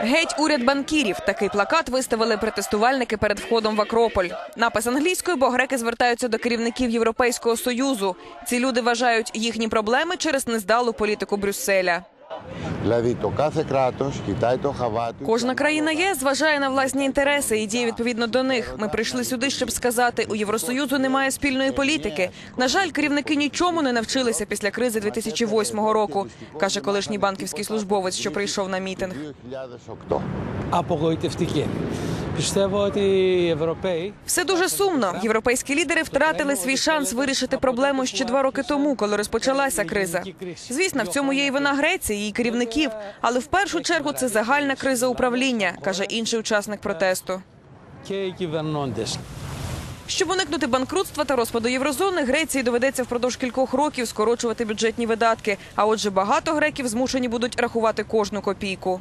Геть уряд банкірів. Такий плакат виставили протестувальники перед входом в Акрополь. Напис англійською, бо греки звертаються до керівників Європейського союзу. Ці люди вважають їхні проблеми через нездалу політику Брюсселя. Δηλαδή το κάθε κράτος κοιτάει το χαβά του. Кожна країна ЄС зважає на власні інтереси і діє відповідно до них. Ми прийшли сюди, щоб сказати, у Євросоюзу немає спільної політики. На жаль, керівники нічому не навчилися після кризи 2008 року, каже колишній банківський службовець, що прийшов на мітинг. 2008. все дуже сумно. Європейські лідери втратили свій шанс вирішити проблему ще два роки тому, коли розпочалася криза. Звісно, в цьому є і вина Греції, її керівників. Але в першу чергу це загальна криза управління, каже інший учасник протесту. Щоб уникнути банкрутства та розпаду єврозони, Греції доведеться впродовж кількох років скорочувати бюджетні видатки. А отже, багато греків змушені будуть рахувати кожну копійку.